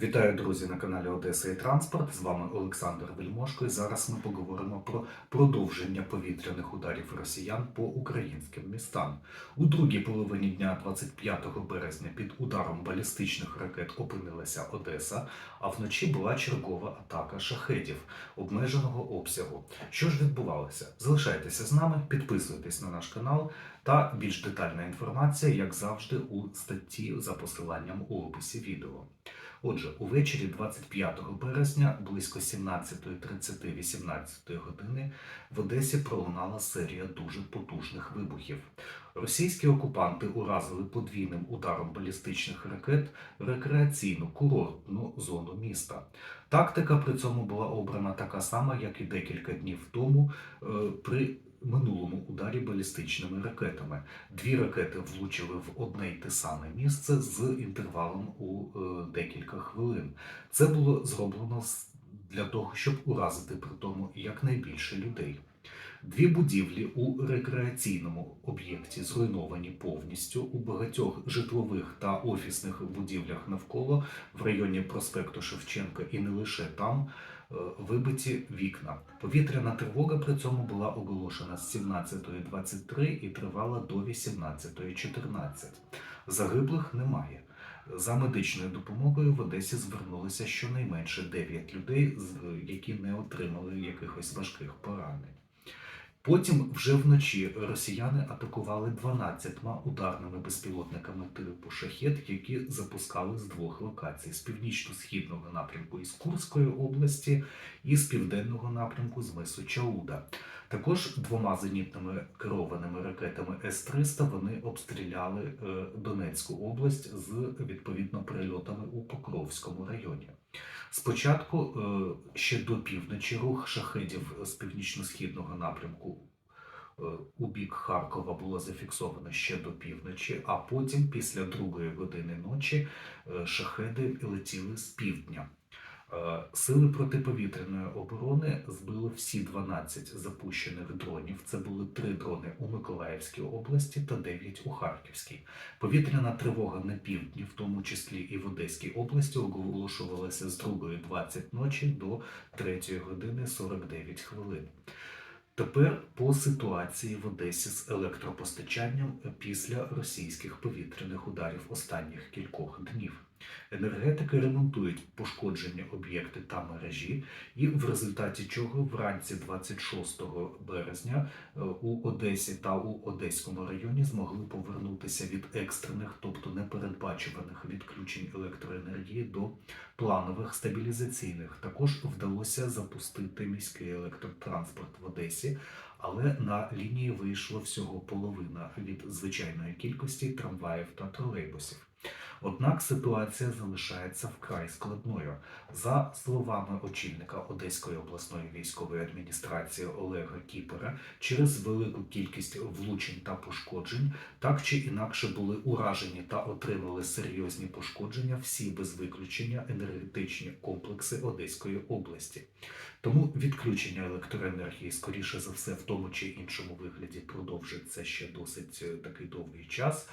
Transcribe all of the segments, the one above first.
Вітаю, друзі, на каналі Одеса і Транспорт. З вами Олександр Вельмошко. І зараз ми поговоримо про продовження повітряних ударів росіян по українським містам. У другій половині дня 25 березня під ударом балістичних ракет опинилася Одеса, а вночі була чергова атака шахедів обмеженого обсягу. Що ж відбувалося? Залишайтеся з нами, підписуйтесь на наш канал та більш детальна інформація, як завжди, у статті за посиланням у описі відео. Отже, увечері 25 березня близько 17.30-18 години в Одесі пролунала серія дуже потужних вибухів. Російські окупанти уразили подвійним ударом балістичних ракет рекреаційну курортну зону міста. Тактика при цьому була обрана така сама, як і декілька днів тому е, при минулому ударі балістичними ракетами. Дві ракети влучили в одне й те саме місце з інтервалом у е, декілька хвилин. Це було зроблено для того, щоб уразити при тому якнайбільше людей. Дві будівлі у рекреаційному об'єкті зруйновані повністю у багатьох житлових та офісних будівлях навколо в районі проспекту Шевченка і не лише там вибиті вікна. Повітряна тривога при цьому була оголошена з 17.23 і тривала до 18.14. Загиблих немає. За медичною допомогою в Одесі звернулися щонайменше 9 людей, які не отримали якихось важких поранень. Потім вже вночі росіяни атакували 12 ударними безпілотниками типу шахет, які запускали з двох локацій: з північно-східного напрямку із Курської області і з південного напрямку з мису Чауда. Також двома зенітними керованими ракетами С-300 вони обстріляли е, Донецьку область з відповідно прильотами у Покровському районі. Спочатку е, ще до півночі рух шахедів з північно-східного напрямку е, у бік Харкова було зафіксовано ще до півночі, а потім, після другої години ночі, е, шахеди летіли з півдня. Е, Сили протиповітряної оборони збили всі 12 запущених дронів. Це були три дрони у Миколаївській області та 9 у Харківській. Повітряна тривога на півдні, в тому числі і в Одеській області, оголошувалася з 2.20 ночі до 3 години 49 хвилин. Тепер по ситуації в Одесі з електропостачанням після російських повітряних ударів останніх кількох днів. Енергетики ремонтують пошкоджені об'єкти та мережі, і в результаті чого вранці 26 березня е, у Одесі та у Одеському районі змогли повернутися від екстрених, тобто непередбачуваних відключень електроенергії до планових стабілізаційних. Також вдалося запустити міський електротранспорт в Одесі, але на лінії вийшло всього половина від звичайної кількості трамваїв та тролейбусів. Однак ситуація залишається вкрай складною. За словами очільника Одеської обласної військової адміністрації Олега Кіпера, через велику кількість влучень та пошкоджень, так чи інакше були уражені та отримали серйозні пошкодження всі без виключення енергетичні комплекси Одеської області. Тому відключення електроенергії, скоріше за все, в тому чи іншому вигляді продовжиться ще досить е, такий довгий час.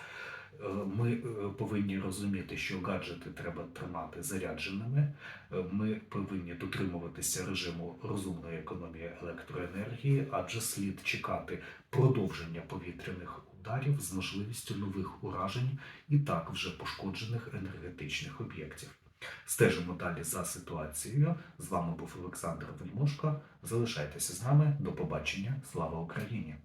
Е, Ми е, повинні розуміти, що гаджети треба тримати зарядженими. Е, Ми повинні дотримуватися режиму розумної економії електроенергії, адже слід чекати продовження повітряних ударів з можливістю нових уражень і так вже пошкоджених енергетичних об'єктів. Стежимо далі за ситуацією. З вами був Олександр Вельмошко. Залишайтеся з нами. До побачення. Слава Україні!